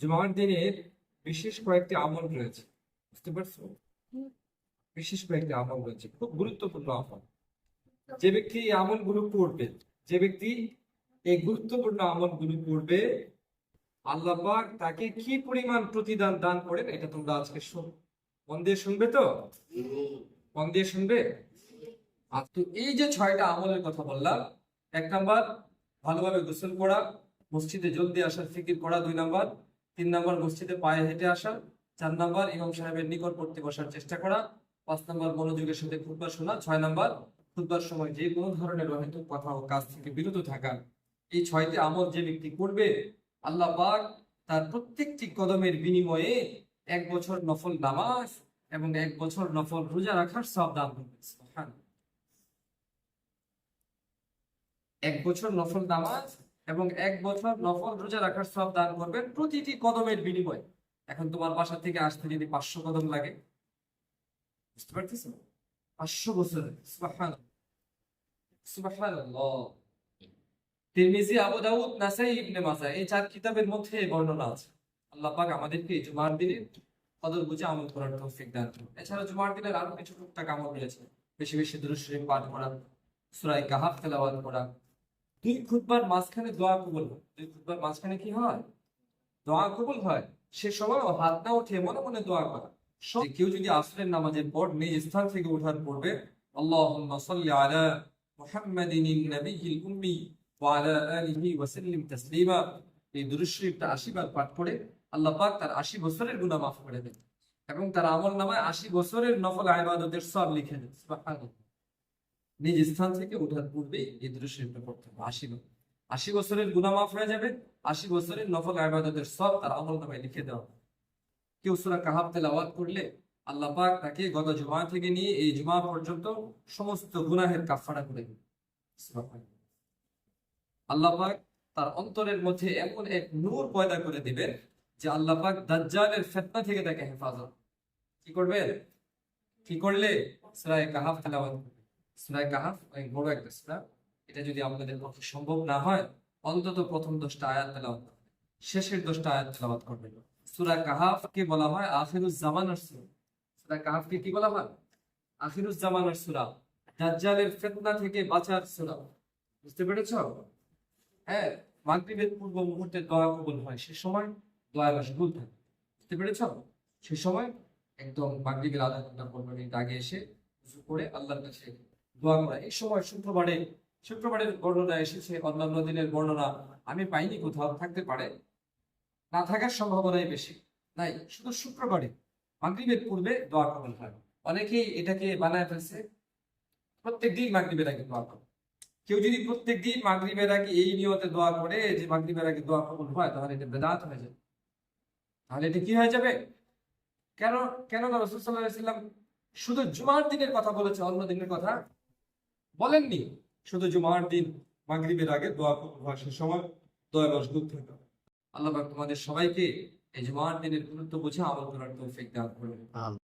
জুমার দিনের বিশেষ কয়েকটি আমল রয়েছে। বুঝতে পারছ? বিশেষ কয়েকটি আমল রয়েছে। খুব গুরুত্বপূর্ণ আমল। যে ব্যক্তি এই আমলগুলো করবে যে ব্যক্তি এই গুরুত্বপূর্ণ আমলগুলো করবে আল্লাহ তাকে কি পরিমাণ প্রতিদান দান করেন, এটা তোমরা আজকে শুন। মন দিয়ে শুনবে তো? মন দিয়ে শুনবে? আর তো এই যে ছয়টা আমলের কথা বললাম, এক নাম্বার, ভালোভাবে গোসল করা, মসজিদে জলদি আসার ফিকির করা, দুই নাম্বার তিন নাম্বার মসজিদে পায়ে হেঁটে আসা, চার নাম্বার ইমাম সাহেবের নিকট পড়তে বসার চেষ্টা করা, পাঁচ নাম্বার মনোযোগের সাথে খুতবা শোনা, ছয় নাম্বার খুতবার সময় যে কোনো ধরনের অহেতুক কথা ও কাজ থেকে বিরত থাকা। এই ছয়টি আমল যে ব্যক্তি করবে, আল্লাহ পাক তার প্রত্যেকটি কদমের বিনিময়ে এক বছর নফল নামাজ এবং এক বছর নফল রোজা রাখার সব দান করবে। এক বছর নফল নামাজ এবং এক বছর নফল রোজা রাখার সব দান করবেন প্রতিটি কদমের বিনিময়ে। এখন তোমার বাসা থেকে আসতে যদি পাঁচশো কদম লাগে, বুঝতে পারতেছ পাঁচশো বছর বর্ণনা আছে। আল্লাহ আমাদেরকে জুমার বুঝে দান এছাড়া জুমার দিনের আরও কিছু টুকটাক বেশি পাঠ করা দুই মাঝখানে দোয়া কবুল হয়? দুই মাঝখানে কি হয়? দোয়া কবুল হয়। সে সময় হাত না উঠে মনে মনে দোয়া করা। কেউ যদি আসরের নামাজের পর নিজ স্থান থেকে এই 80 পাঠ করে আল্লাহ পাক তার 80 বছরের গুনাহ মাফ করে দেন। এবং তার আমল নামায় 80 বছরের নফল ইবাদতের সব লিখে দেন। নিজ স্থান থেকে ওঠার পূর্বে এই দুরূদ শরীফটা পড়তে হবে। 80 বার 80 বছরের গুনাহ মাফ হয়ে যাবে। 80 বছরের নফল ইবাদতের সব তার আমল নামায় লিখে দেওয়া। কেউ সূরা কাহাফ তেলাওয়াত করলে আল্লাহ পাক তাকে গত জুমা থেকে নিয়ে এই জুমা পর্যন্ত সমস্ত গুনাহের কাফারা করে। আল্লাহ পাক তার অন্তরের মধ্যে এমন এক নূর পয়দা করে দিবেন যে আল্লাহ পাক দাজ্জালের ফিতনা থেকে তাকে হেফাজত। কি করবে কি করলে সূরা কাহাফ তেলাওয়াত করবে সূরা কাহাফ অনেক বড় একটা সূরা। এটা যদি আপনাদের পক্ষে সম্ভব না হয়, অন্তত প্রথম দশটা আয়াত তেলাওয়াত শেষের দশটা আয়াত তেলাওয়াত করবে সূরা কাহাফকে বলা হয়? আখিরুজ জামানার সূরা। সূরা কাহাফকে কি বলা হয়? আখিরুজ জামানার সূরা। দাজ্জালের ফিতনা থেকে বাঁচার সূরা। বুঝতে পেরেছ? হ্যাঁ মাগরিবের পূর্ব মুহূর্তে দোয়া কবুল হয়, সে সময় দোয়া মশগুল থাকে। বুঝতে পেরেছ? সে সময় একদম মাগরিবের আধা ঘণ্টা মিনিট আগে এসে করে আল্লাহর কাছে দোয়া এই সময় শুক্রবারে, শুক্রবারের বর্ণনা এসেছে অন্যান্য দিনের বর্ণনা। আমি পাইনি কোথাও, থাকতে পারে। না থাকার সম্ভাবনাই বেশি। নাই শুধু শুক্রবারে, মাগরিবের পূর্বে দোয়া কবুল হয় অনেকেই এটাকে বানায় ফেলছে, প্রত্যেক দিন মাগরিবের আগে দোয়া করে কেউ যদি প্রত্যেক দিন মাগরিবের আগে এই নিয়তে দোয়া করে যে মাগরিবের আগে দোয়া কবল হয়, তাহলে এটা বেদাত হয়ে যাবে। তাহলে এটা কি হয়ে যাবে? কেন কেন না রসুল সাল্লাহ সাল্লাম শুধু জুমার দিনের কথা বলেছে, অন্য দিনের কথা বলেননি। শুধু জুমার দিন মাগরিবের আগে দোয়া সে সময় দোয়া মশগুল থাকে আল্লাহ তোমাদের সবাইকে এই জুমার দিনের গুরুত্ব বুঝে আমল করার তৌফিক দান করবেন